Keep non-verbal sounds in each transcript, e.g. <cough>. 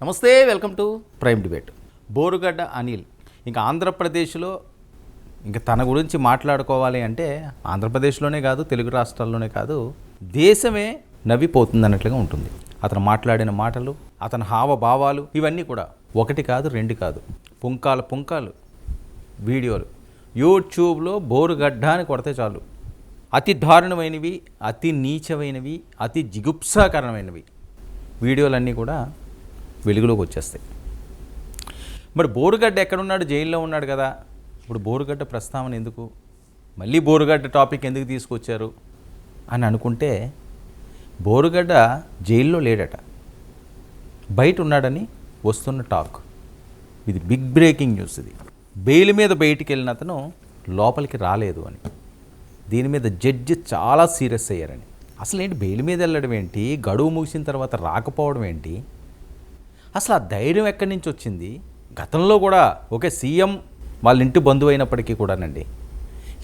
నమస్తే welcome to prime debate. Borugadda Anil ఇంకా ఆంధ్రప్రదేశ్లో ఇంకా తన గురించి మాట్లాడుకోవాలి అంటే ఆంధ్రప్రదేశ్లోనే కాదు తెలుగు రాష్ట్రాల్లోనే కాదు దేశమే నవ్విపోతుంది అన్నట్లుగా ఉంటుంది. అతను మాట్లాడిన మాటలు అతని హావభావాలు ఇవన్నీ కూడా ఒకటి కాదు రెండు కాదు పుంకాలు పుంకాలు వీడియోలు. యూట్యూబ్లో బోరుగడ్డ అని కొడితే చాలు. అతి దారుణమైనవి అతి నీచమైనవి అతి జిగుప్సాకరమైనవి వీడియోలన్నీ కూడా వెలుగులోకి వచ్చేస్తాయి. మరి బోరుగడ్డ ఎక్కడున్నాడు? జైల్లో ఉన్నాడు కదా. ఇప్పుడు బోరుగడ్డ ప్రస్తావన ఎందుకు? మళ్ళీ బోరుగడ్డ టాపిక్ ఎందుకు తీసుకొచ్చారు? అని అనుకుంటే బోరుగడ్డ జైల్లో లేడట. బయట ఉన్నాడని వస్తున్న టాక్. ఇది బిగ్ బ్రేకింగ్ న్యూస్ ఇది. బెయిల్ మీద బయటికి వెళ్ళిన అతను లోపలికి రాలేదు అని. దీని మీద జడ్జి చాలా సీరియస్ అయ్యారని. అసలు ఏంటి బెయిల్ మీద వెళ్ళడం ఏంటి? గడువు ముగిసిన తర్వాత రాకపోవడం ఏంటి? అసలు ఆ ధైర్యం ఎక్కడి నుంచి వచ్చింది? గతంలో కూడా ఒకే సీఎం వాళ్ళ ఇంటి బంధువు అయినప్పటికీ కూడానండి.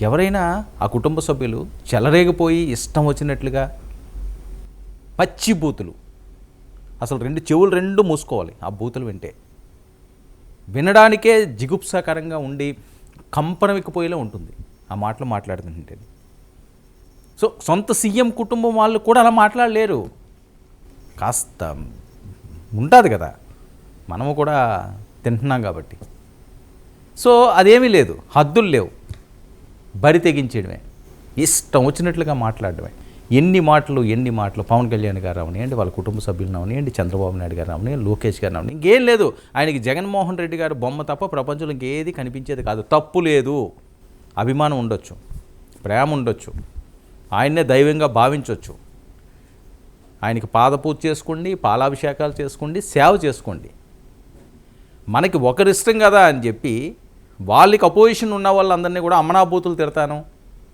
ఎవరైనా ఆ కుటుంబ సభ్యులు చెలరేగిపోయి ఇష్టం వచ్చినట్లుగా పచ్చి బూతులు. అసలు రెండు చెవులు రెండు మూసుకోవాలి ఆ బూతులు వింటే. వినడానికే జిగుప్సాకరంగా ఉండి కంపనవికిపోయేలా ఉంటుంది. ఆ మాటలు మాట్లాడుతుంటే. సో సొంత సీఎం కుటుంబం వాళ్ళు కూడా అలా మాట్లాడలేరు. కాస్త ఉంటుంది కదా. మనము కూడా తింటున్నాం కాబట్టి. సో అదేమీ లేదు. హద్దులు లేవు. బరి తెగించడమే ఇష్టం వచ్చినట్లుగా మాట్లాడడమే. ఎన్ని మాటలు ఎన్ని మాటలు పవన్ కళ్యాణ్ గారు అవనివ్వండి వాళ్ళ కుటుంబ సభ్యులను అవనివ్వండి చంద్రబాబు నాయుడు గారు అవనివ్వండి లోకేష్ గారు అవని ఇంకేం లేదు. ఆయనకి జగన్మోహన్ రెడ్డి గారు బొమ్మ తప్ప ప్రపంచంలో ఇంకేది కనిపించేది కాదు. తప్పు లేదు. అభిమానం ఉండొచ్చు. ప్రేమ ఉండొచ్చు. ఆయన్నే దైవంగా భావించవచ్చు ఆయనకి పాదపూజ చేసుకోండి పాలాభిషేకాలు చేసుకోండి సేవ చేసుకోండి. మనకి ఒకరి ఇష్టం కదా అని చెప్పి వాళ్ళకి అపోజిషన్ ఉన్న వాళ్ళందరినీ కూడా అమనాభూతులు తిడతాను.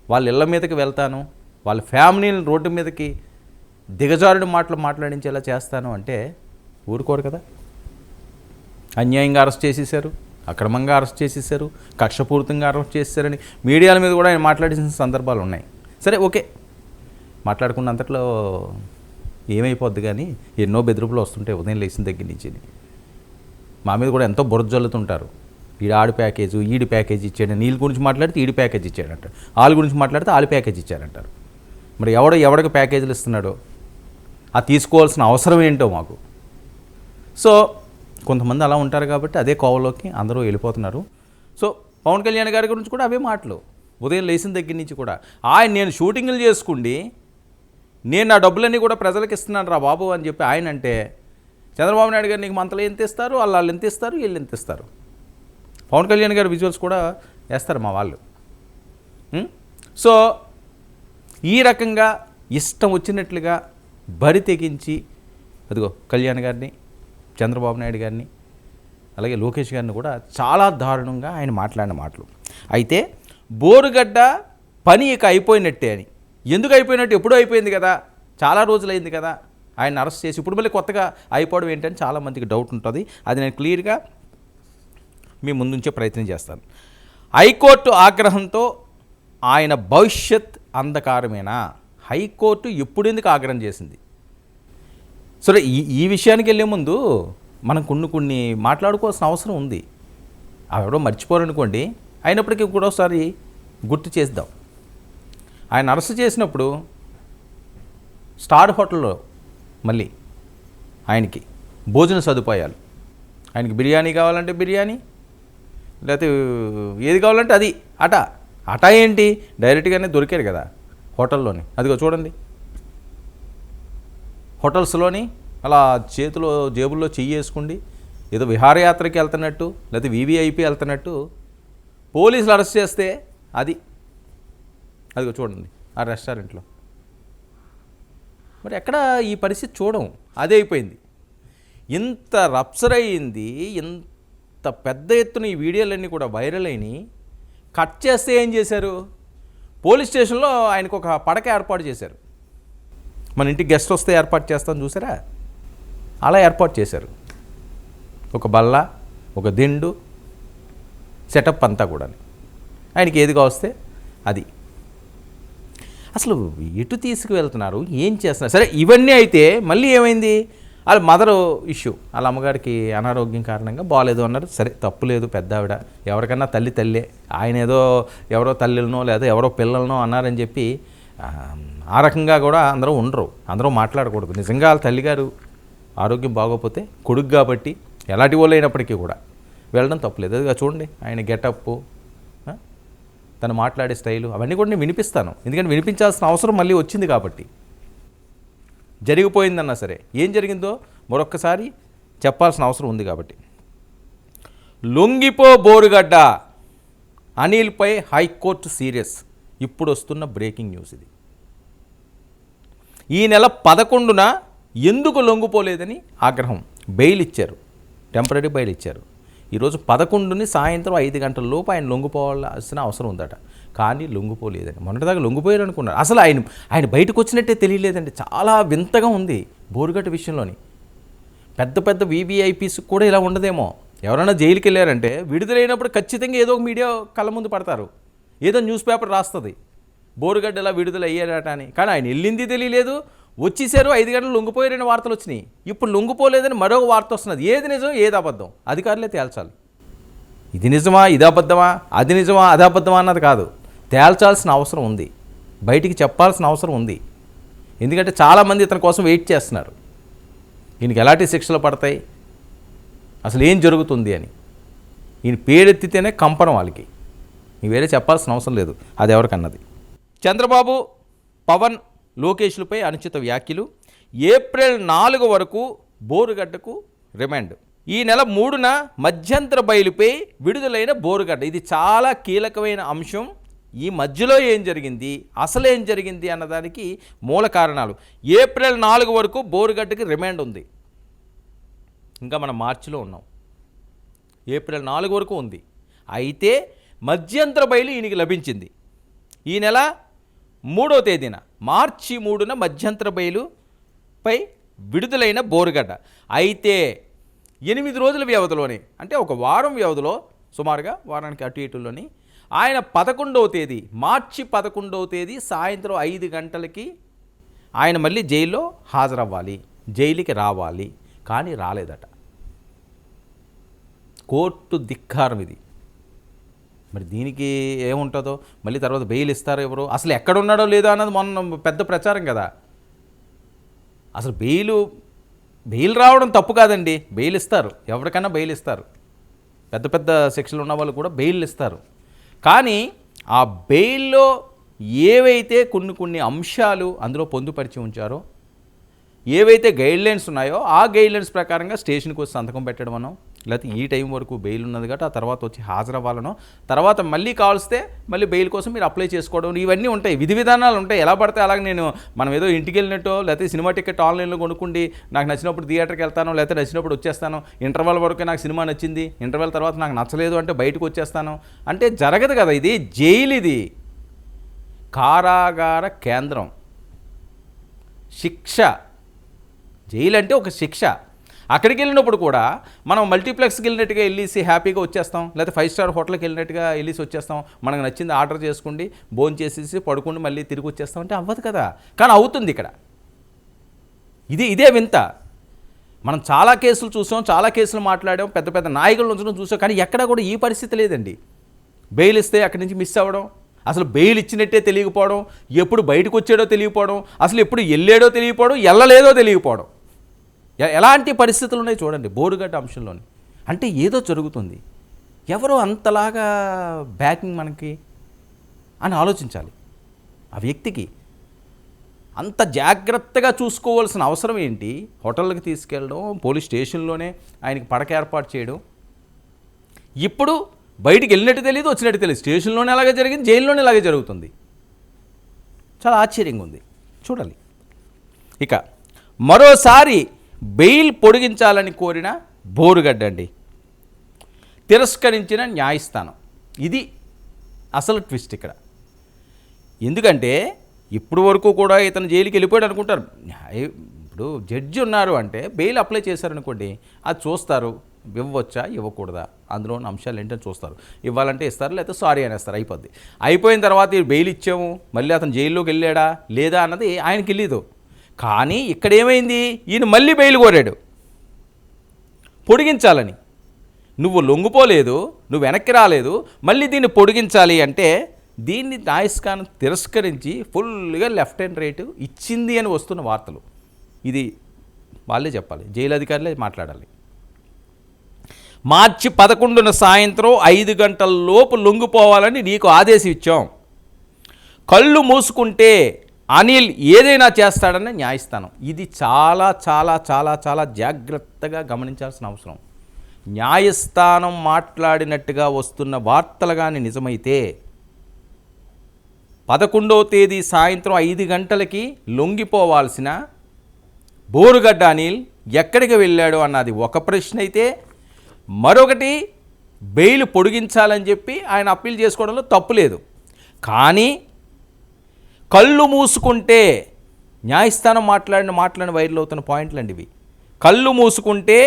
వాళ్ళ ఇళ్ళ మీదకి వెళ్తాను. వాళ్ళ ఫ్యామిలీని రోడ్డు మీదకి దిగజారుడు మాటలు మాట్లాడించేలా చేస్తాను అంటే ఊరుకోరు కదా. అన్యాయంగా అరెస్ట్ చేసేసారు అక్రమంగా అరెస్ట్ చేసేసారు కక్షపూరితంగా అరెస్ట్ చేశారని మీడియాల మీద కూడా ఆయన మాట్లాడేసిన సందర్భాలు ఉన్నాయి. సరే ఓకే. మాట్లాడుకున్నంతట్లో ఏమైపోద్ది కానీ ఎన్నో బెదిరింపులు వస్తుంటాయి ఉదయం లేచిన దగ్గర నుంచి మా మీద కూడా ఎంతో బురద జల్లుతుంటారు. ఈడు ఆడి ప్యాకేజ్ ఈడి ప్యాకేజ్ ఇచ్చాడు నీళ్ళ గురించి మాట్లాడితే ఈడి ప్యాకేజ్ ఇచ్చాడంటారు వాళ్ళ గురించి మాట్లాడితే వాళ్ళ ప్యాకేజ్ ఇచ్చారంటారు. మరి ఎవడ ఎవడికి ప్యాకేజీలు ఇస్తున్నాడో? ఆ తీసుకోవాల్సిన అవసరం ఏంటో మాకు. సో కొంతమంది అలా ఉంటారు కాబట్టి అదే కోవలోకి అందరూ వెళ్ళిపోతున్నారు. సో పవన్ కళ్యాణ్ గారి గురించి కూడా అవే మాటలు. ఉదయం లేచిన దగ్గర నుంచి కూడా ఆయన నేను షూటింగ్లు చేసుకుండి నేను నా డబ్బులన్నీ కూడా ప్రజలకు ఇస్తున్నాను రా బాబు అని చెప్పి ఆయన అంటే చంద్రబాబు నాయుడు గారు నీకు మంతలు ఎంత ఇస్తారు? వాళ్ళు వాళ్ళు ఎంత ఇస్తారు? వీళ్ళు ఎంత ఇస్తారు? పవన్ కళ్యాణ్ గారి విజువల్స్ కూడా వేస్తారు మా వాళ్ళు. సో ఈ రకంగా ఇష్టం వచ్చినట్లుగా బరి తెగించి అదిగో కళ్యాణ్ గారిని చంద్రబాబు నాయుడు గారిని అలాగే లోకేష్ గారిని కూడా చాలా దారుణంగా ఆయన మాట్లాడిన మాటలు. అయితే బోరుగడ్డ పని ఇక అయిపోయినట్టే అని. ఎందుకు అయిపోయినట్టు? ఎప్పుడూ అయిపోయింది కదా. చాలా రోజులైంది కదా. ఆయన అరెస్ట్ చేసి ఇప్పుడు మళ్ళీ కొత్తగా అయిపోవడం ఏంటని చాలామందికి డౌట్ ఉంటుంది. అది నేను క్లియర్గా మీ ముందుంచే ప్రయత్నం చేస్తాను. హైకోర్టు ఆగ్రహంతో ఆయన భవిష్యత్ అంధకారమేనా? హైకోర్టు ఎప్పుడెందుకు ఆగ్రహం చేసింది? సరే ఈ ఈ విషయానికి వెళ్ళే ముందు మనం కొన్ని కొన్ని మాట్లాడుకోవాల్సిన అవసరం ఉంది. అవి ఎవడో మర్చిపోరనుకోండి అయినప్పటికీ కూడా ఒకసారి గుర్తు చేద్దాం. ఆయన అరెస్ట్ చేసినప్పుడు స్టార్ హోటల్లో మళ్ళీ ఆయనకి భోజన సదుపాయాలు. ఆయనకి బిర్యానీ కావాలంటే బిర్యానీ లేకపోతే ఏది కావాలంటే అది. అట. అట ఏంటి? డైరెక్ట్గానే దొరికారు కదా హోటల్లోని. అదిగో చూడండి. హోటల్స్లోని అలా చేతిలో జేబుల్లో చెయ్యి వేసుకుండి ఏదో విహారయాత్రకి వెళ్తున్నట్టు లేకపోతే వివిఐపి వెళ్తున్నట్టు పోలీసులు అరెస్ట్ చేస్తే అది. అదిగో చూడండి. ఆ రెస్టారెంట్లో. మరి ఎక్కడ ఈ పరిస్థితి చూడం. అదే అయిపోయింది. ఇంత రప్చర్ అయింది ఇంత పెద్ద ఎత్తున ఈ వీడియోలన్నీ కూడా వైరల్ అయినాయి. కట్ చేస్తే ఏం చేశారు? పోలీస్ స్టేషన్లో ఆయనకు ఒక పడక ఏర్పాటు చేశారు. మన ఇంటికి గెస్ట్ వస్తే ఏర్పాటు చేస్తాం చూసారా? అలా ఏర్పాటు చేశారు. ఒక బల్ల ఒక దిండు సెటప్ అంతా కూడా ఆయనకి ఏది కావస్తే అది. అసలు ఎటు తీసుకువెళ్తున్నారు? ఏం చేస్తున్నారు? సరే ఇవన్నీ అయితే మళ్ళీ ఏమైంది? వాళ్ళ మదర్ ఇష్యూ. వాళ్ళ అమ్మగారికి అనారోగ్యం కారణంగా బాగాలేదు అన్నారు. సరే తప్పు లేదు పెద్ద ఆవిడ ఎవరికన్నా తల్లి తల్లే. ఆయన ఏదో ఎవరో తల్లిలనో లేదా ఎవరో పిల్లలనో అన్నారని చెప్పి ఆ, రకంగా కూడా అందరూ ఉండరు. అందరూ మాట్లాడకూడదు. నిజంగా వాళ్ళ తల్లిగారు ఆరోగ్యం బాగోకపోతే కొడుకు కాబట్టి ఎలాంటి వాళ్ళు అయినప్పటికీ కూడా వెళ్ళడం తప్పులేదు అదిగా చూడండి ఆయన గెటప్పు తను మాట్లాడే స్టైలు అవన్నీ కూడా నేను వినిపిస్తాను. ఎందుకంటే వినిపించాల్సిన అవసరం మళ్ళీ వచ్చింది కాబట్టి. జరిగిపోయిందన్నా సరే ఏం జరిగిందో మరొక్కసారి చెప్పాల్సిన అవసరం ఉంది కాబట్టి. లొంగిపో బోరుగడ్డ అనిల్పై హైకోర్టు సీరియస్. ఇప్పుడు వస్తున్న బ్రేకింగ్ న్యూస్ ఇది. ఈ నెల పదకొండున ఎందుకు లొంగిపోలేదని ఆగ్రహం. బెయిల్ ఇచ్చారు. టెంపరీ బెయిల్ ఇచ్చారు. ఈరోజు పదకొండుని సాయంత్రం ఐదు గంటల లోపు ఆయన లొంగిపోవాల్సిన అవసరం ఉందట. కానీ లొంగిపోలేదండి. మొన్నటిదాకా లొంగిపోయారు అనుకున్నారు అసలు ఆయన ఆయన బయటకు వచ్చినట్టే తెలియలేదండి. చాలా వింతగా ఉంది బోరుగట్ట విషయంలోని. పెద్ద పెద్ద వీవీఐపీస్ కూడా ఇలా ఉండదేమో. ఎవరైనా జైలుకి వెళ్ళారంటే విడుదలైనప్పుడు ఖచ్చితంగా ఏదో ఒక మీడియా కళ్ళ ముందు పడతారు. ఏదో న్యూస్ పేపర్ రాస్తుంది. బోరుగడ్డ ఇలా విడుదల అయ్యారట అని. కానీ ఆయన వెళ్ళింది తెలియలేదు. వచ్చేసారు ఐదు గంటలు లొంగిపోయారని వార్తలు వచ్చినాయి. ఇప్పుడు లొంగిపోలేదని మరొక వార్త వస్తున్నది. ఏది నిజం ఏది అబద్ధం? అధికారులే తేల్చాలి. ఇది నిజమా ఇది అబద్ధమా? అది నిజమా అది అబద్ధమా అన్నది కాదు. తేల్చాల్సిన అవసరం ఉంది. బయటికి చెప్పాల్సిన అవసరం ఉంది. ఎందుకంటే చాలామంది ఇతని కోసం వెయిట్ చేస్తున్నారు. ఈయనకి ఎలాంటి శిక్షలు పడతాయి? అసలు ఏం జరుగుతుంది అని. ఈయన పేరెత్తితేనే కంపనం వాళ్ళకి. వేరే చెప్పాల్సిన అవసరం లేదు. అది ఎవరికన్నది? చంద్రబాబు పవన్ లోకేష్లపై అనుచిత వ్యాఖ్యలు. ఏప్రిల్ నాలుగు వరకు బోరుగడ్డకు రిమాండ్. ఈ నెల మూడున మధ్యంతర బయలుపై విడుదలైన బోరుగడ్డ. ఇది చాలా కీలకమైన అంశం. ఈ మధ్యలో ఏం జరిగింది? అసలు ఏం జరిగింది అన్నదానికి మూల కారణాలు. ఏప్రిల్ నాలుగు వరకు బోరుగడ్డకి రిమాండ్ ఉంది. ఇంకా మనం మార్చిలో ఉన్నాం. ఏప్రిల్ నాలుగు వరకు ఉంది. అయితే మధ్యంతర బయలు ఈయనకి లభించింది. ఈ నెల మూడో తేదీన మార్చి మూడున మధ్యంతర బయలుపై విడుదలైన బోరుగడ్డ. అయితే ఎనిమిది రోజుల వ్యవధిలోనే అంటే ఒక వారం వ్యవధిలో సుమారుగా వారానికి అటు ఇటులోని ఆయన పదకొండవ తేదీ మార్చి పదకొండవ తేదీ సాయంత్రం ఐదు గంటలకి ఆయన మళ్ళీ జైల్లో హాజరవ్వాలి. జైలుకి రావాలి. కానీ రాలేదట. కోర్టు ధిక్కారం ఇది. మరి దీనికి ఏముంటుందో? మళ్ళీ తర్వాత బెయిల్ ఇస్తారు ఎవరు? అసలు ఎక్కడ ఉన్నాడో లేదో అన్నది మొన్న పెద్ద ప్రచారం కదా. అసలు బెయిలు బెయిల్ రావడం తప్పు కాదండి. బెయిల్ ఇస్తారు. ఎవరికైనా బెయిల్ ఇస్తారు. పెద్ద పెద్ద శిక్షలు ఉన్న వాళ్ళు కూడా బెయిల్ ఇస్తారు. కానీ ఆ బెయిల్లో ఏవైతే కొన్ని కొన్ని అంశాలు అందులో పొందుపరిచి ఉంచారో ఏవైతే గైడ్లైన్స్ ఉన్నాయో ఆ గైడ్లైన్స్ ప్రకారంగా స్టేషన్కి వచ్చి సంతకం పెట్టడం అనో లేకపోతే ఈ టైం వరకు బెయిల్ ఉన్నది కాబట్టి ఆ తర్వాత వచ్చి హాజరవ్వాలనో తర్వాత మళ్ళీ కావాల్స్తే మళ్ళీ బెయిల్ కోసం మీరు అప్లై చేసుకోవడం ఇవన్నీ ఉంటాయి విధి విధానాలు ఉంటాయి. ఎలా పడితే అలాగే నేను మనం ఏదో ఇంటికి వెళ్ళినట్టు లేకపోతే సినిమా టికెట్ ఆన్లైన్లో కొనుక్కుండి నాకు నచ్చినప్పుడు థియేటర్కి వెళ్తాను లేకపోతే నచ్చినప్పుడు వచ్చేస్తాను ఇంటర్వెల్ వరకు నాకు సినిమా నచ్చింది ఇంటర్వెల్ తర్వాత నాకు నచ్చలేదు అంటే బయటకు వచ్చేస్తాను. అంటే జరగదు కదా ఇది జైలు ఇది. కారాగార కేంద్రం. శిక్ష. జైలు అంటే ఒక శిక్ష. అక్కడికి వెళ్ళినప్పుడు కూడా మనం మల్టీప్లెక్స్కి వెళ్ళినట్టుగా వెళ్ళేసి హ్యాపీగా వచ్చేస్తాం. లేకపోతే ఫైవ్ స్టార్ హోటల్కి వెళ్ళినట్టుగా వెళ్ళేసి వచ్చేస్తాం. మనకు నచ్చింది ఆర్డర్ చేసుకోండి భోజనం చేసేసి పడుకుండి మళ్ళీ తిరిగి వచ్చేస్తాం అంటే అవ్వదు కదా. కానీ అవుతుంది ఇక్కడ. ఇది ఇదే వింత. మనం చాలా కేసులు చూసాం చాలా కేసులు మాట్లాడాం పెద్ద పెద్ద నాయకులను ఉంచడం చూసాం కానీ ఎక్కడా కూడా ఈ పరిస్థితి లేదండి. బెయిల్ ఇస్తే అక్కడి నుంచి మిస్ అవ్వడం అసలు బెయిల్ ఇచ్చినట్టే తెలియకపోవడం ఎప్పుడు బయటకు వచ్చాడో తెలియకపోవడం అసలు ఎప్పుడు వెళ్ళాడో తెలియకపోవడం వెళ్ళలేదో తెలియకపోవడం. ఎలాంటి పరిస్థితులు ఉన్నాయి చూడండి బోరుగడ్డ అంశంలోని. అంటే ఏదో జరుగుతుంది. ఎవరు అంతలాగా బ్యాకింగ్ మనకి అని ఆలోచించాలి. ఆ వ్యక్తికి అంత జాగ్రత్తగా చూసుకోవాల్సిన అవసరం ఏంటి? హోటళ్ళకి తీసుకెళ్ళడం పోలీస్ స్టేషన్లోనే ఆయనకి పడక ఏర్పాటు చేయడం. ఇప్పుడు బయటికి వెళ్ళినట్టు తెలియదు వచ్చినట్టు తెలియదు స్టేషన్లోనే అలాగే జరిగింది జైల్లోనే అలాగే జరుగుతుంది. చాలా ఆశ్చర్యంగా ఉంది. చూడాలి. ఇక మరోసారి బెయిల్ పొడిగించాలని కోరిన బోరుగడ్డ అండి తిరస్కరించిన న్యాయస్థానం. ఇది అసలు ట్విస్ట్ ఇక్కడ. ఎందుకంటే ఇప్పుడు వరకు కూడా ఇతను జైలుకి వెళ్ళిపోయాడు అనుకుంటారు. న్యాయ ఇప్పుడు జడ్జి ఉన్నారు అంటే బెయిల్ అప్లై చేశారనుకోండి అది చూస్తారు. ఇవ్వచ్చా ఇవ్వకూడదా? అందులో ఉన్న అంశాలు ఏంటని చూస్తారు. ఇవ్వాలంటే ఇస్తారు లేకపోతే సారీ అనేస్తారు. అయిపోద్ది. అయిపోయిన తర్వాత బెయిల్ ఇచ్చాము మళ్ళీ అతను జైల్లోకి వెళ్ళాడా లేదా అన్నది ఆయనకి తెలియదు కానీ ఇక్కడ ఏమైంది ఈయన మళ్ళీ బెయిల్ కోరాడు. పొడిగించాలని. నువ్వు లొంగిపోలేదు నువ్వు వెనక్కి రాలేదు మళ్ళీ దీన్ని పొడిగించాలి అంటే దీన్ని న్యాయస్థానం తిరస్కరించి ఫుల్గా లెఫ్ట్ హ్యాండ్ రైట్ ఇచ్చింది అని వస్తున్న వార్తలు. ఇది వాళ్ళే చెప్పాలి జైలు అధికారులే మాట్లాడాలి. మార్చి పదకొండున సాయంత్రం ఐదు గంటల లోపు లొంగిపోవాలని నీకు ఆదేశం ఇచ్చాం కళ్ళు మూసుకుంటే అనిల్ ఏదైనా చేస్తాడని న్యాయస్థానం. ఇది చాలా చాలా చాలా చాలా జాగ్రత్తగా గమనించాల్సిన అవసరం. న్యాయస్థానం మాట్లాడినట్టుగా వస్తున్న వార్తలు కానీ నిజమైతే పదకొండవ తేదీ సాయంత్రం ఐదు గంటలకి లొంగిపోవాల్సిన బోరుగడ్డ అనిల్ ఎక్కడికి వెళ్ళాడు అన్నది ఒక ప్రశ్న అయితే మరొకటి బెయిల్ పొడిగించాలని చెప్పి ఆయన అప్పీల్ చేసుకోవడంలో తప్పు లేదు. కానీ కళ్ళు మూసుకుంటే న్యాయస్థానం మాట్లాడిన మాటలను వైరల్ అవుతున్న పాయింట్లు అండి ఇవి. కళ్ళు మూసుకుంటే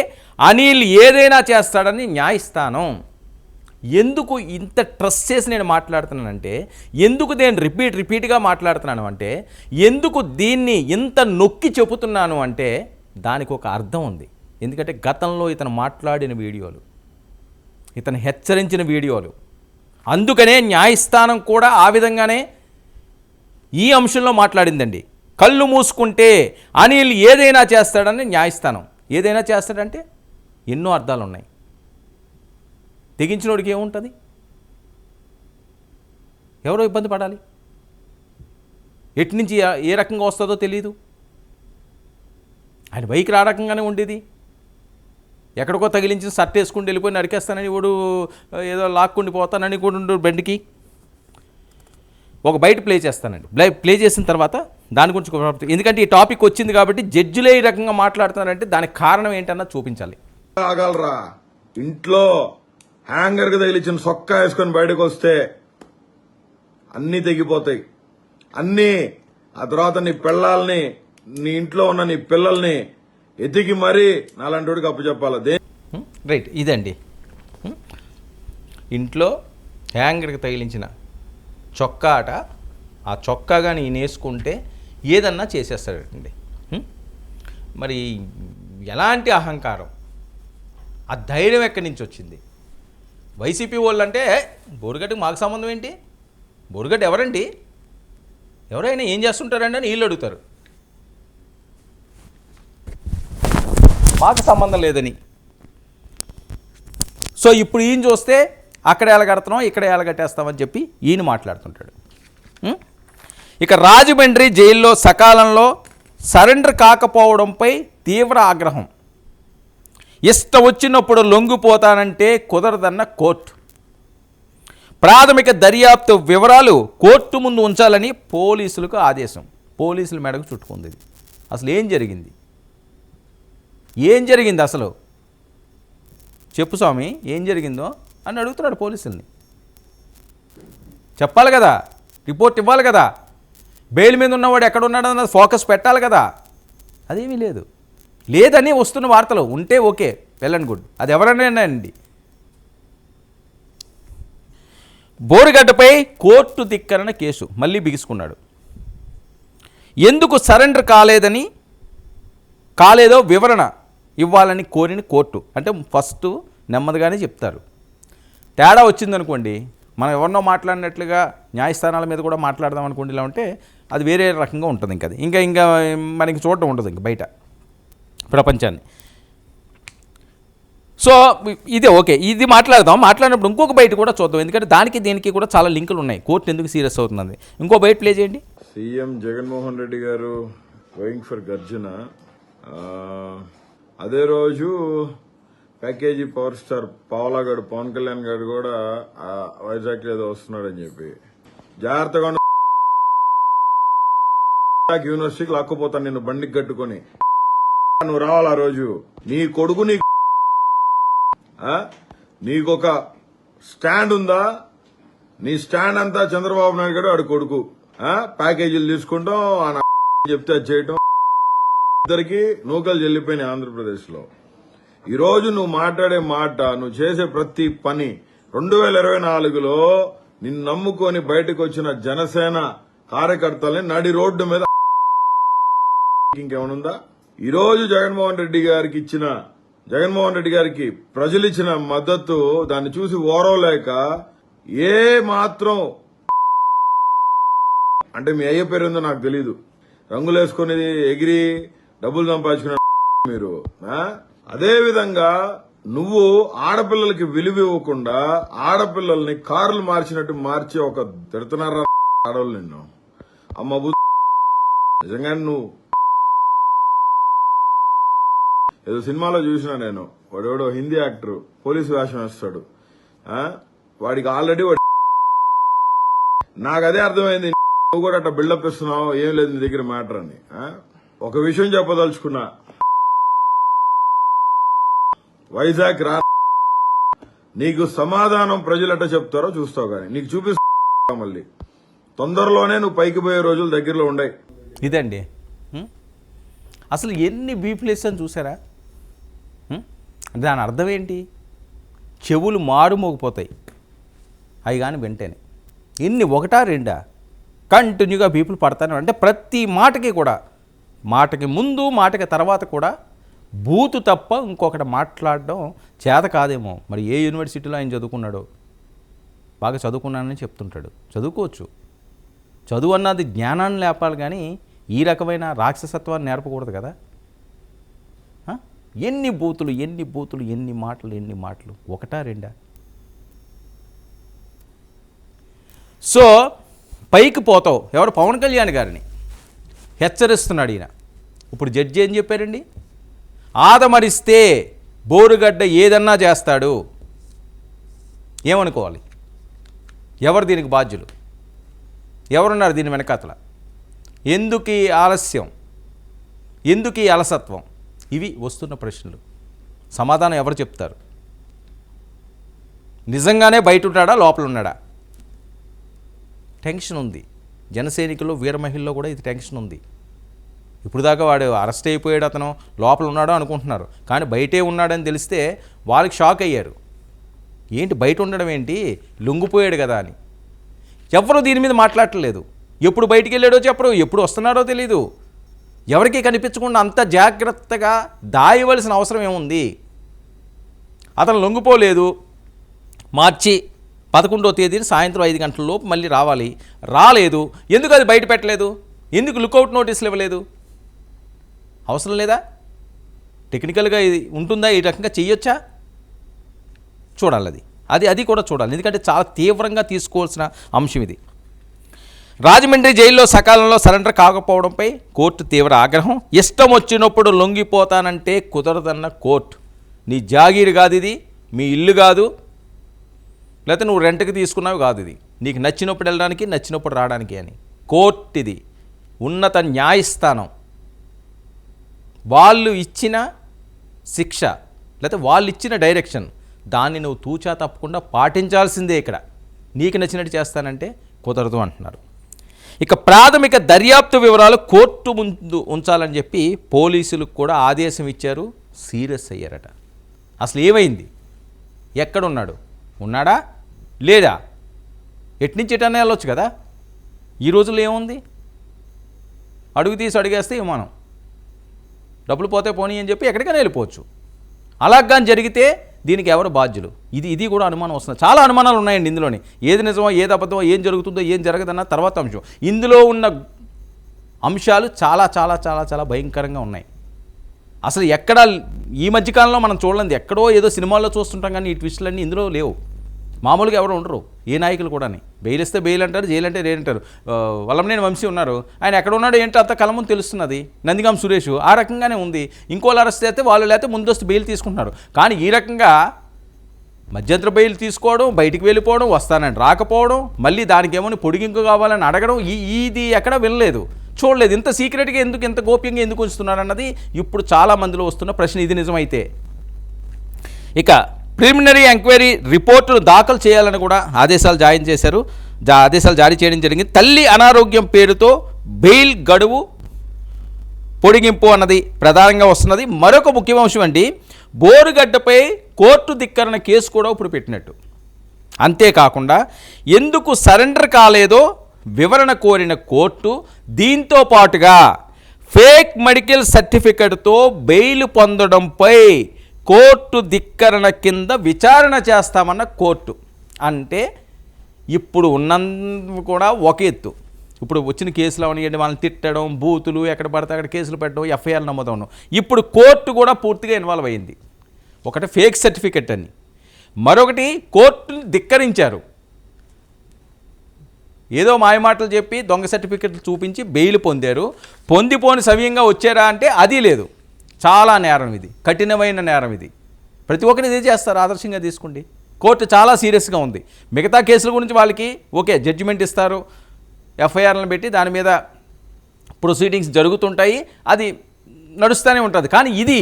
అనిల్ ఏదైనా చేస్తాడని న్యాయస్థానం. ఎందుకు ఇంత ట్రస్ట్ చేసి నేను మాట్లాడుతున్నానంటే ఎందుకు నేను రిపీట్ రిపీట్గా మాట్లాడుతున్నాను అంటే ఎందుకు దీన్ని ఇంత నొక్కి చెబుతున్నాను అంటే దానికి ఒక అర్థం ఉంది. ఎందుకంటే గతంలో ఇతను మాట్లాడిన వీడియోలు ఇతను హెచ్చరించిన వీడియోలు అందుకనే న్యాయస్థానం కూడా ఆ విధంగానే ఈ అంశంలో మాట్లాడిందండి. కళ్ళు మూసుకుంటే అనిల్ ఏదైనా చేస్తాడని న్యాయస్థానం. ఏదైనా చేస్తాడంటే ఎన్నో అర్థాలు ఉన్నాయి తెగించినోడికి ఏముంటుంది? ఎవరో ఇబ్బంది పడాలి. ఎటు నుంచి ఏ- రకంగా వస్తుందో తెలియదు ఆయన బైక్ ఆ రకంగానే ఉండేది. ఎక్కడికో తగిలించి సర్ట్ వేసుకుని వెళ్ళిపోయి నరికేస్తానని వాడు ఏదో లాక్కుండి పోతానని కూడా ఉండు బెండ్కి. ఒక బయట ప్లే చేస్తానండి. ప్లే ప్లే చేసిన తర్వాత దాని గురించి ఎందుకంటే ఈ టాపిక్ వచ్చింది కాబట్టి జడ్జిలే ఈ రకంగా మాట్లాడుతున్నారంటే దానికి కారణం ఏంటన్నా చూపించాలి. ఆగలరా. ఇంట్లో హ్యాంగర్కి తగిలిచ్చిన సొక్క వేసుకొని బయటకు వస్తే అన్ని తెగిపోతాయి. అన్ని ఆ తర్వాత నీ పిల్లల్ని నీ ఇంట్లో ఉన్న నీ పిల్లల్ని ఎతికి మరీ నాలంటోడికి అప్పు చెప్పాలి? రైట్ ఇదండి. హ్మ్? ఇంట్లో హ్యాంగర్కి తగిలించిన చొక్కా అట ఆ చొక్కా కానీ ఈయన వేసుకుంటే ఏదన్నా చేసేస్తాడండి. మరి ఎలాంటి అహంకారం? ఆ ధైర్యం ఎక్కడి నుంచి వచ్చింది? వైసీపీ వాళ్ళు అంటే బోరుగడ్డకి మాకు సంబంధం ఏంటి? బోరుగడ్డ ఎవరండి? ఎవరైనా ఏం చేస్తుంటారండి అని వీళ్ళు అడుగుతారు. మాకు సంబంధం లేదని. సో ఇప్పుడు ఈయన చూస్తే అక్కడ ఎలగడుతున్నాం ఇక్కడ ఎలగట్టేస్తామని చెప్పి ఈయన మాట్లాడుతుంటాడు. ఇక రాజమండ్రి జైల్లో సకాలంలో సరెండర్ కాకపోవడంపై తీవ్ర ఆగ్రహం. ఇష్టం వచ్చినప్పుడు లొంగిపోతానంటే కుదరదన్న కోర్టు. ప్రాథమిక దర్యాప్తు వివరాలు కోర్టు ముందు ఉంచాలని పోలీసులకు ఆదేశం. పోలీసుల మెడకు చుట్టుకుంది అసలు ఏం జరిగింది? ఏం జరిగింది అసలు? చెప్పు స్వామి ఏం జరిగిందో? అని అడుగుతున్నాడు పోలీసుల్ని. చెప్పాలి కదా రిపోర్ట్ ఇవ్వాలి కదా. బెయిల్ మీద ఉన్నవాడు ఎక్కడ ఉన్నాడన్న ఫోకస్ పెట్టాలి కదా. అదేమీ లేదు. లేదని వస్తున్న వార్తలు ఉంటే ఓకే వెల్ అండ్ గుడ్. అది ఎవరైనా అండి. బోరుగడ్డపై కోర్టు ధిక్కరణ కేసు మళ్ళీ బిగుసుకున్నాడు. ఎందుకు సరెండర్ కాలేదని కాలేదో వివరణ ఇవ్వాలని కోరిన కోర్టు. అంటే ఫస్ట్ నెమ్మదిగానే చెప్తారు. తేడా వచ్చిందనుకోండి మనం ఎవరినో మాట్లాడినట్లుగా న్యాయస్థానాల మీద కూడా మాట్లాడదాం అనుకోండి ఇలా ఉంటే అది వేరే రకంగా ఉంటుంది ఇంకా అది. ఇంకా ఇంకా మనకి చూడటం ఉండదు ఇంక బయట ప్రపంచాన్ని. సో ఇదే ఓకే ఇది మాట్లాడదాం. మాట్లాడినప్పుడు ఇంకొక బయట కూడా చూద్దాం. ఎందుకంటే దానికి దీనికి కూడా చాలా లింకులు ఉన్నాయి. కోర్టు ఎందుకు సీరియస్ అవుతుంది ఇంకో బయట ప్లే చేయండి. సీఎం జగన్మోహన్ రెడ్డి గారు గోయింగ్ ఫర్ గర్జన. అదే రోజు ప్యాకేజీ పవర్ స్టార్ పావలాగడ్ పవన్ కళ్యాణ్ గారు కూడా ఆ, వైజాగ్ ఏదో వస్తున్నాడని చెప్పి. జాగ్రత్తగా వైజాగ్ యూనివర్సిటీకి లాక్కుపోతాను నేను బండికి కట్టుకొని. నువ్వు రావాలి ఆ రోజు. నీ కొడుకు నీ నీకొక స్టాండ్ ఉందా? నీ స్టాండ్ అంతా చంద్రబాబు నాయుడు గారు ఆడు కొడుకు. ప్యాకేజీలు తీసుకుంటాం ఆ చెప్తే అది చేయటం. ఇద్దరికి నూకలు చెల్లిపోయినాయి ఆంధ్రప్రదేశ్లో ఈరోజు నువ్వు మాట్లాడే మాట నువ్వు చేసే ప్రతి పని రెండు వేల ఇరవై నాలుగులో నిన్ను నమ్ముకొని బయటకు వచ్చిన జనసేన కార్యకర్తల్ని నడి రోడ్డు మీద <laughs> ఇంకేమనుందా? ఈరోజు జగన్మోహన్ రెడ్డి గారికి ఇచ్చిన జగన్మోహన్ రెడ్డి గారికి ప్రజలు ఇచ్చిన మద్దతు దాన్ని చూసి ఓరవలేక ఏ మాత్రం <laughs> అంటే మీ అయ్య పేరు ఉందో నాకు తెలీదు. రంగులు వేసుకుని ఎగిరి డబ్బులు సంపాదించుకున్న <laughs> మీరు అదేవిధంగా అదే విధంగా నువ్వు ఆడపిల్లలకి విలువ ఇవ్వకుండా ఆడపిల్లల్ని కార్లు మార్చినట్టు మార్చి ఒక తిడుతున్నారా ఆడవాళ్ళు నిన్ను? అమ్మ నిజంగా నువ్వు ఏదో సినిమాలో చూసినా నేను. వాడెవడో హిందీ యాక్టర్ పోలీసు వేషం వేస్తాడు. ఆ? వాడికి ఆల్రెడీ వాడి నాకు అదే అర్థమైంది. నువ్వు కూడా అట్లా బిల్డప్ ఇస్తున్నావు ఏం లేదు నీ దగ్గర మ్యాటర్ అని. ఒక విషయం చెప్పదలుచుకున్నా. వైజాగ్ రా నీకు సమాధానం ప్రజలు చెప్తారో చూస్తావు కానీ నీకు చూపిస్తా <laughs> మళ్ళీ. తొందరలోనే నువ్వు పైకి పోయే రోజులు దగ్గరలో ఉండయి. ఇదండి. అసలు ఎన్ని బీప్లేస్ ఇస్తాను చూసారా? దాని అర్థం ఏంటి? చెవులు మారుమోగిపోతాయి అవి కానీ వెంటనే. ఎన్ని ఒకటా రెండా? కంటిన్యూగా బీపులు పడతానే. అంటే ప్రతి మాటకి కూడా మాటకి ముందు మాటకి తర్వాత కూడా బూతు తప్ప ఇంకొకటి మాట్లాడడం చేత కాదేమో. మరి ఏ యూనివర్సిటీలో ఆయన చదువుకున్నాడో? బాగా చదువుకున్నానని చెప్తుంటాడు. చదువుకోవచ్చు. చదువు అన్నది జ్ఞానాన్ని లేపాలి కానీ ఈ రకమైన రాక్షసత్వాన్ని నేర్పకూడదు కదా? ఎన్ని బూతులు ఎన్ని బూతులు ఎన్ని మాటలు ఎన్ని మాటలు? ఒకటా రెండా? సో పైకి పోతావు. ఎవరు? పవన్ కళ్యాణ్ గారిని. హెచ్చరిస్తున్నాడు ఈయన. ఇప్పుడు జడ్జి ఏం చెప్పారండి? ఆదమరిస్తే బోరుగడ్డ ఏదన్నా చేస్తాడు. ఏమనుకోవాలి? ఎవరు దీనికి బాధ్యులు? ఎవరున్నారు దీని వెనకాతల? ఎందుకు ఈ ఆలస్యం? ఎందుకు ఈ అలసత్వం? ఇవి వస్తున్న ప్రశ్నలు. సమాధానం ఎవరు చెప్తారు? నిజంగానే బయట ఉన్నాడా లోపల ఉన్నాడా టెన్షన్ ఉంది. జనసైనికుల్లో వీర మహిళల్లో కూడా ఇది టెన్షన్ ఉంది. ఇప్పుడు దాకా వాడు అరెస్ట్ అయిపోయాడు అతను లోపల ఉన్నాడో అనుకుంటున్నారు. కానీ బయటే ఉన్నాడని తెలిస్తే వాళ్ళకి షాక్ అయ్యారు. ఏంటి బయట ఉండడం ఏంటి? లొంగిపోయాడు కదా అని. ఎవరు దీని మీద మాట్లాడట్లేదు. ఎప్పుడు బయటికి వెళ్ళాడో చెప్పరు ఎప్పుడు వస్తున్నాడో తెలీదు. ఎవరికి కనిపించకుండా అంత జాగ్రత్తగా దాయవలసిన అవసరం ఏముంది? అతను లొంగిపోలేదు. మార్చి పదకొండో తేదీని సాయంత్రం ఐదు గంటల లోపు మళ్ళీ రావాలి. రాలేదు. ఎందుకు అది బయట పెట్టలేదు? ఎందుకు లుకౌట్ నోటీసులు ఇవ్వలేదు? అవసరం లేదా? టెక్నికల్గా ఇది ఉంటుందా? ఈ రకంగా చేయొచ్చా చూడాలి అది అది అది కూడా చూడాలి. ఎందుకంటే చాలా తీవ్రంగా తీసుకోవాల్సిన అంశం ఇది. రాజమండ్రి జైల్లో సకాలంలో సరెండర్ కాకపోవడంపై కోర్టు తీవ్ర ఆగ్రహం. ఇష్టం వచ్చినప్పుడు లొంగిపోతానంటే కుదరదన్న కోర్టు. నీ జాగీరు కాదు ఇది మీ ఇల్లు కాదు. లేకపోతే నువ్వు రెంట్కి తీసుకున్నావు కాదు ఇది. నీకు నచ్చినప్పుడు వెళ్ళడానికి నచ్చినప్పుడు రావడానికి అని. కోర్టు ఇది. ఉన్నత న్యాయస్థానం. వాళ్ళు ఇచ్చిన శిక్ష లేకపోతే వాళ్ళు ఇచ్చిన డైరెక్షన్ దాన్ని నువ్వు తూచా తప్పకుండా పాటించాల్సిందే ఇక్కడ. నీకు నచ్చినట్టు చేస్తానంటే కుదరదు అంటున్నారు. ఇక ప్రాథమిక దర్యాప్తు వివరాలు కోర్టు ముందు ఉంచాలని చెప్పి పోలీసులకు కూడా ఆదేశం ఇచ్చారు. సీరియస్ అయ్యారట. అసలు ఏమైంది? ఎక్కడున్నాడు? ఉన్నాడా? లేదా? ఎట్నుంచి ఎటనే వెళ్ళొచ్చు కదా? ఈ రోజుల్లో ఏముంది? అడుగు తీసి అడిగేస్తే విమానం. డబ్బులు పోతే పోనీ అని చెప్పి ఎక్కడికైనా వెళ్ళిపోవచ్చు. అలాగాని జరిగితే దీనికి ఎవరు బాధ్యులు? ఇది ఇది కూడా అనుమానం వస్తుంది. చాలా అనుమానాలు ఉన్నాయండి ఇందులోనే. ఏది నిజమో ఏది అబద్ధమో ఏం జరుగుతుందో ఏం జరగదన్న తర్వాత అంశం. ఇందులో ఉన్న అంశాలు చాలా చాలా చాలా చాలా భయంకరంగా ఉన్నాయి. అసలు ఎక్కడ ఈ మధ్యకాలంలో మనం చూడలేదు ఎక్కడో ఏదో సినిమాల్లో చూస్తుంటాం కానీ ఈ ట్విస్టులన్నీ ఇందులో లేవు. మామూలుగా ఎవరు ఉండరు. ఏ నాయకులు కూడా బెయిల్ ఇస్తే బెయిల్ అంటారు జైలు అంటే రేలు అంటారు ఆ, వంశీ ఉన్నారు. ఆయన ఎక్కడ ఉన్నాడో ఏంటో అంత కలమని తెలుస్తున్నది. నందిగాం సురేష్ ఆ రకంగానే ఉంది. ఇంకోళ్ళు అరెస్ట్ చేస్తే వాళ్ళు లేకపోతే ముందస్తు బెయిల్ తీసుకుంటున్నారు. కానీ ఈ రకంగా మధ్యంతర బెయిల్ తీసుకోవడం బయటికి వెళ్ళిపోవడం వస్తానని రాకపోవడం మళ్ళీ దానికి ఏమని పొడిగింపు కావాలని అడగడం ఈ ఇది ఎక్కడ వినలేదు. చూడలేదు. ఇంత సీక్రెట్గా ఎందుకు ఇంత గోప్యంగా ఎందుకు ఉంచుతున్నారన్నది ఇప్పుడు చాలామందిలో వస్తున్న ప్రశ్న. ఇది నిజమైతే. ఇక ప్రిలిమినరీ ఎంక్వైరీ రిపోర్టును దాఖలు చేయాలని కూడా ఆదేశాలు జారీ చేశారు. జా ఆదేశాలు జారీ చేయడం జరిగింది. తల్లి అనారోగ్యం పేరుతో బెయిల్ గడువు పొడిగింపు అన్నది ప్రధానంగా వస్తున్నది. మరొక ముఖ్యాంశం అండి బోరుగడ్డపై కోర్టు ధిక్కరణ కేసు కూడా ఇప్పుడు పెట్టినట్టు. అంతేకాకుండా ఎందుకు సరెండర్ కాలేదో వివరణ కోరిన కోర్టు దీంతో పాటుగా ఫేక్ మెడికల్ సర్టిఫికెట్తో బెయిల్ పొందడంపై కోర్టు ధిక్కరణ కింద విచారణ చేస్తామన్న కోర్టు. అంటే ఇప్పుడు ఉన్న కూడా ఒక ఎత్తు. ఇప్పుడు వచ్చిన కేసులు అవనివ్వండి వాళ్ళని తిట్టడం బూతులు ఎక్కడ పడితే అక్కడ కేసులు పెట్టడం ఎఫ్ఐఆర్ నమోదవడం. ఇప్పుడు కోర్టు కూడా పూర్తిగా ఇన్వాల్వ్ అయింది. ఒకటి ఫేక్ సర్టిఫికెట్ అని. మరొకటి కోర్టుని ధిక్కరించారు. ఏదో మాయమాటలు చెప్పి దొంగ సర్టిఫికెట్లు చూపించి బెయిల్ పొందారు. పొందిపోని సవ్యంగా వచ్చారా అంటే అది లేదు. చాలా నేరం ఇది కఠినమైన నేరం ఇది. ప్రతి ఒక్కరిని ఇదే చేస్తారు ఆదర్శంగా తీసుకోండి. కోర్టు చాలా సీరియస్గా ఉంది. మిగతా కేసుల గురించి వాళ్ళకి ఓకే జడ్జిమెంట్ ఇస్తారు. ఎఫ్ఐఆర్లను పెట్టి దాని మీద ప్రొసీడింగ్స్ జరుగుతుంటాయి. అది నడుస్తూనే ఉంటుంది. కానీ ఇది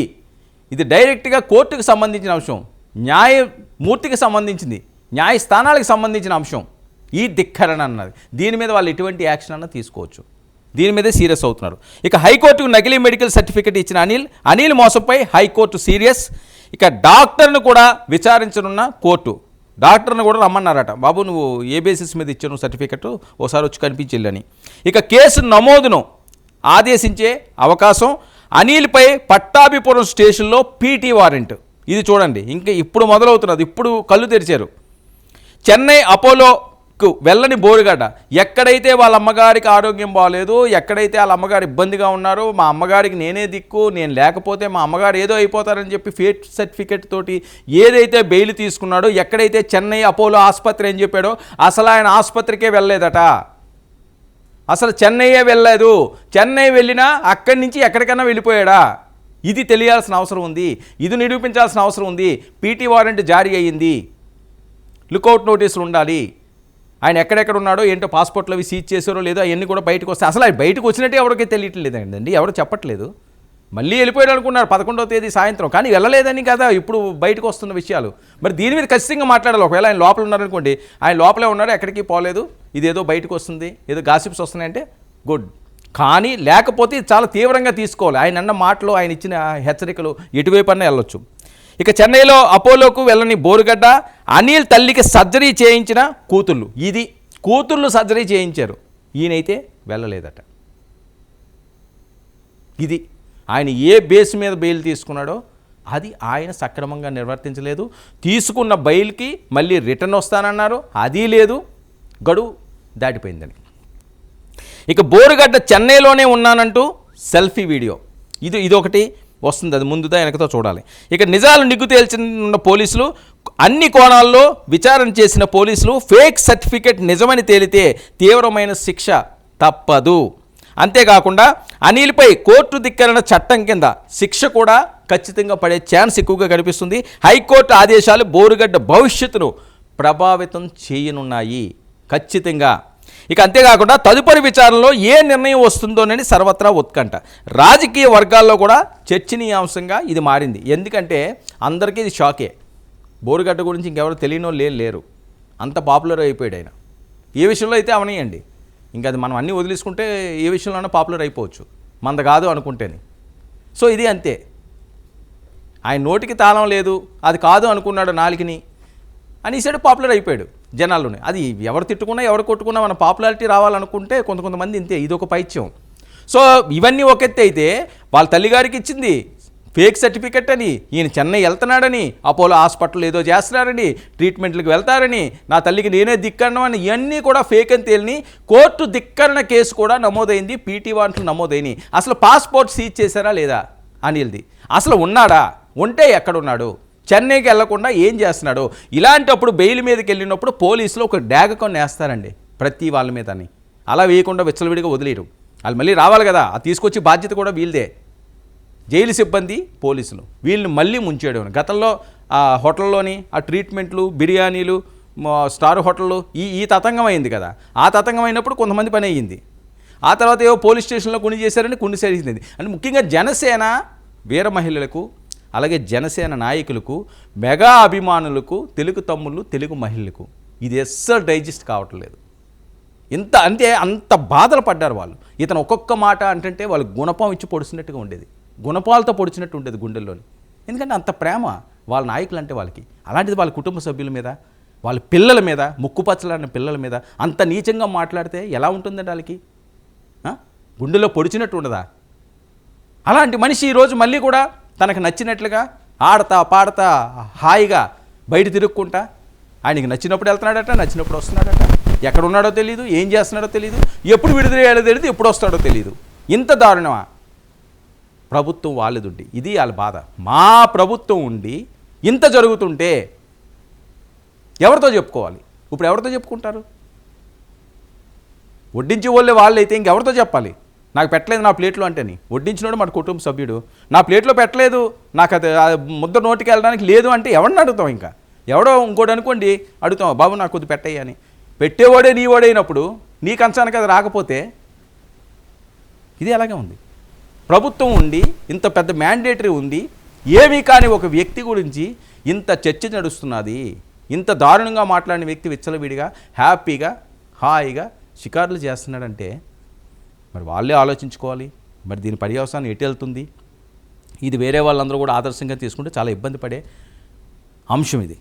ఇది డైరెక్ట్గా కోర్టుకు సంబంధించిన అంశం. న్యాయమూర్తికి సంబంధించింది. న్యాయస్థానాలకు సంబంధించిన అంశం. ఈ ధిక్కరణ అన్నది. దీని మీద వాళ్ళు ఎటువంటి యాక్షన్ అన్న తీసుకోవచ్చు. దీని మీదే సీరియస్ అవుతున్నారు. ఇక హైకోర్టుకు నకిలీ మెడికల్ సర్టిఫికెట్ ఇచ్చిన అనిల్ అనిల్ మోసంపై హైకోర్టు సీరియస్. ఇక డాక్టర్ను కూడా విచారించనున్న కోర్టు. డాక్టర్ను కూడా రమ్మన్నారట. బాబు నువ్వు ఏ బేసిస్ మీద ఇచ్చాను సర్టిఫికెట్ ఓసారి వచ్చి కనిపించిల్లని. ఇక కేసు నమోదును ఆదేశించే అవకాశం అనిల్పై పట్టాభిపురం స్టేషన్లో పీటీ వారెంట్. ఇది చూడండి. ఇంకా ఇప్పుడు మొదలవుతున్నది. ఇప్పుడు కళ్ళు తెరిచారు. చెన్నై అపోలో అపోలోకు వెళ్ళని బోరుగడ్డ. ఎక్కడైతే వాళ్ళ అమ్మగారికి ఆరోగ్యం బాగాలేదు ఎక్కడైతే వాళ్ళ అమ్మగారు ఇబ్బందిగా ఉన్నారో మా అమ్మగారికి నేనే దిక్కు నేను లేకపోతే మా అమ్మగారు ఏదో అయిపోతారని చెప్పి ఫేట్ సర్టిఫికెట్ తోటి ఏదైతే బెయిల్ తీసుకున్నాడో ఎక్కడైతే చెన్నై అపోలో ఆసుపత్రి అని చెప్పాడో అసలు ఆయన ఆసుపత్రికే వెళ్ళలేదట. అసలు చెన్నైయే వెళ్ళలేదు చెన్నై వెళ్ళినా అక్కడి నుంచి ఎక్కడికైనా వెళ్ళిపోయాడా? ఇది తెలియాల్సిన అవసరం ఉంది. ఇది నిరూపించాల్సిన అవసరం ఉంది. పీటీ వారెంట్ జారీ అయ్యింది. లుకౌట్ నోటీసులు ఉండాలి. ఆయన ఎక్కడెక్కడ ఉన్నాడో ఏంటో పాస్పోర్ట్లు అవి సీజ్ చేశారో లేదో అవన్నీ కూడా బయటకు వస్తాయి అసలు ఆయన బయటకు వచ్చినట్టే ఎవరికీ తెలియట్లేదండి ఎవరు చెప్పట్లేదు. మళ్ళీ వెళ్ళిపోయాడు అనుకున్నారు పదకొండవ తేదీ సాయంత్రం. కానీ వెళ్ళలేదని కదా ఇప్పుడు బయటకు వస్తున్న విషయాలు. మరి దీని మీద ఖచ్చితంగా మాట్లాడాలి. ఒకవేళ ఆయన లోపల ఉన్నారనుకోండి ఆయన లోపలే ఉన్నారు ఎక్కడికి పోలేదు ఇదేదో బయటకు వస్తుంది ఏదో గాసిప్స్ వస్తున్నాయంటే గుడ్. కానీ లేకపోతే చాలా తీవ్రంగా తీసుకోవాలి. ఆయన అన్న మాటలు ఆయన ఇచ్చిన హెచ్చరికలు ఎటువైపు అన్నా వెళ్ళొచ్చు. ఇక చెన్నైలో అపోలోకు వెళ్ళని బోరుగడ్డ అనిల్ తల్లికి సర్జరీ చేయించిన కూతుళ్ళు. ఇది కూతుళ్ళు సర్జరీ చేయించారు. ఈయనైతే వెళ్ళలేదట. ఇది ఆయన ఏ బేస్ మీద బెయిల్ తీసుకున్నాడో అది ఆయన సక్రమంగా నిర్వర్తించలేదు. తీసుకున్న బెయిల్కి మళ్ళీ రిటర్న్ వస్తానన్నారు. అది లేదు. గడువు దాటిపోయిందని. ఇక బోరుగడ్డ చెన్నైలోనే ఉన్నానంటూ సెల్ఫీ వీడియో. ఇది ఇదొకటి. వస్తుంది. అది ముందుదా వెనకతో చూడాలి. ఇక నిజాలు నిగ్గు తేల్చిన పోలీసులు అన్ని కోణాల్లో విచారణ చేసిన పోలీసులు ఫేక్ సర్టిఫికెట్ నిజమని తేలితే తీవ్రమైన శిక్ష తప్పదు. అంతేకాకుండా అనిల్పై కోర్టు ధిక్కరణ చట్టం కింద శిక్ష కూడా ఖచ్చితంగా పడే ఛాన్స్ ఎక్కువగా కనిపిస్తుంది. హైకోర్టు ఆదేశాలు బోరుగడ్డ భవిష్యత్తును ప్రభావితం చేయనున్నాయి. ఖచ్చితంగా. ఇక అంతేకాకుండా తదుపరి విచారణలో ఏ నిర్ణయం వస్తుందోనని సర్వత్రా ఉత్కంఠ. రాజకీయ వర్గాల్లో కూడా చర్చనీయాంశంగా ఇది మారింది. ఎందుకంటే అందరికీ ఇది షాకే. బోరుగడ్డ గురించి ఇంకెవరు తెలియనో లేరు లేరు. అంత పాపులర్ అయిపోయాడు ఆయన. ఏ విషయంలో అయితే అవనీయండి. ఇంకా అది మనం అన్నీ వదిలేసుకుంటే ఏ విషయంలోనే పాపులర్ అయిపోవచ్చు. మంద కాదు అనుకుంటేనే. సో ఇది అంతే. ఆయన నోటికి తాళం లేదు. అది కాదు అనుకున్నాడు నాలుకని. అనేసాడు పాపులర్ అయిపోయాడు. జనాల్లోనే. అది ఎవరు తిట్టుకున్నా ఎవరు కొట్టుకున్నా మన పాపులారిటీ రావాలనుకుంటే కొంత కొంతమంది ఇంతే ఇది ఒక పైత్యం. సో ఇవన్నీ ఒక ఎత్తి అయితే వాళ్ళ తల్లిగారికి ఇచ్చింది ఫేక్ సర్టిఫికెట్ అని ఈయన చెన్నై వెళ్తున్నాడని అపోలో హాస్పిటల్ ఏదో చేస్తున్నారని ట్రీట్మెంట్లకు వెళ్తారని నా తల్లికి నేనే దిక్కరణం అని ఇవన్నీ కూడా ఫేక్ అని తేలిని కోర్టు ధిక్కరణ కేసు కూడా నమోదైంది పీటీ వాంట్లు నమోదైనవి అసలు పాస్పోర్ట్ సీజ్ చేశారా లేదా? అనిల్ది. అసలు ఉన్నాడా? ఉంటే ఎక్కడున్నాడు? చెన్నైకి వెళ్ళకుండా ఏం చేస్తున్నాడు? ఇలాంటప్పుడు బెయిల్ మీదకి వెళ్ళినప్పుడు పోలీసులు ఒక డ్యాగ్ కొన్ని వేస్తారండి ప్రతి వాళ్ళ మీద అని. అలా వేయకుండా విచ్చలవిడిగా వదిలేరు వాళ్ళు మళ్ళీ రావాలి కదా ఆ తీసుకొచ్చి బాధ్యత కూడా వీళ్ళదే. జైలు సిబ్బంది పోలీసులు. వీళ్ళని మళ్ళీ ముంచేయడం గతంలో ఆ హోటల్లోని ఆ ట్రీట్మెంట్లు బిర్యానీలు స్టార్ హోటళ్ళు ఈ ఈ తతంగం అయింది కదా. ఆ తతంగం అయినప్పుడు కొంతమంది పని అయ్యింది. ఆ తర్వాత ఏవో పోలీస్ స్టేషన్లో కొన్ని చేశారని కొన్ని చేసింది అంటే ముఖ్యంగా జనసేన వీర మహిళలకు అలాగే జనసేన నాయకులకు మెగా అభిమానులకు తెలుగు తమ్ముళ్ళు తెలుగు మహిళలకు ఇది ఎస్సర్ డైజెస్ట్ కావట్లేదు ఇంత అంతే అంత బాధలు పడ్డారు వాళ్ళు. ఇతను ఒక్కొక్క మాట అంటుంటే వాళ్ళు గుణపం ఇచ్చి పొడిచినట్టుగా ఉండేది. గుణపాలతో పొడిచినట్టు ఉండేది గుండెల్లోని. ఎందుకంటే అంత ప్రేమ వాళ్ళ నాయకులు అంటే వాళ్ళకి. అలాంటిది వాళ్ళ కుటుంబ సభ్యుల మీద వాళ్ళ పిల్లల మీద ముక్కుపచ్చలాడిన పిల్లల మీద అంత నీచంగా మాట్లాడితే ఎలా ఉంటుందండి వాళ్ళకి? గుండెలో పొడిచినట్టు ఉండదా? అలాంటి మనిషి ఈరోజు మళ్ళీ కూడా తనకు నచ్చినట్లుగా ఆడతా పాడతా హాయిగా బయట తిరుక్కుంటా. ఆయనకి నచ్చినప్పుడు వెళ్తున్నాడట నచ్చినప్పుడు వస్తున్నాడట. ఎక్కడ ఉన్నాడో తెలియదు ఏం చేస్తున్నాడో తెలియదు ఎప్పుడు విడుదలయ్యాడో తెలియదు ఎప్పుడు వస్తాడో తెలియదు ఇంత దారుణమా? ప్రభుత్వం వాళ్ళదుండి. ఇది వాళ్ళ బాధ. మా ప్రభుత్వం ఉండి ఇంత జరుగుతుంటే ఎవరితో చెప్పుకోవాలి? ఇప్పుడు ఎవరితో చెప్పుకుంటారు? వడ్డించే వాళ్ళే వాళ్ళు అయితే ఇంకెవరితో చెప్పాలి? నాకు పెట్టలేదు నా ప్లేట్లో అంటేని. వడ్డించినోడు మన కుటుంబ సభ్యుడు. నా ప్లేట్లో పెట్టలేదు. నాకు అది ముద్ద నోటికి వెళ్ళడానికి లేదు అంటే ఎవరిని అడుగుతాం ఇంకా? ఎవడో ఇంకోటి అనుకోండి అడుగుతాం బాబు నాకు కొద్ది పెట్టయ్యని అని. పెట్టేవాడే నీవాడైనప్పుడు నీ కంచానికి అది రాకపోతే ఇది అలాగే ఉంది? ప్రభుత్వం ఉండి ఇంత పెద్ద మ్యాండేటరీ ఉంది ఏమీ కాని ఒక వ్యక్తి గురించి ఇంత చర్చ నడుస్తున్నది. ఇంత దారుణంగా మాట్లాడిన వ్యక్తి విచ్చలవిడిగా హ్యాపీగా హాయిగా షికారులు చేస్తున్నాడంటే మరి వాళ్ళే ఆలోచించుకోవాలి. మరి దీని పర్యవసానం ఎటు వెళ్తుంది? ఇది వేరే వాళ్ళందరూ కూడా ఆదర్శంగా తీసుకుంటే చాలా ఇబ్బంది పడే అంశం ఇది.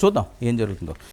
చూద్దాం ఏం జరుగుతుందో.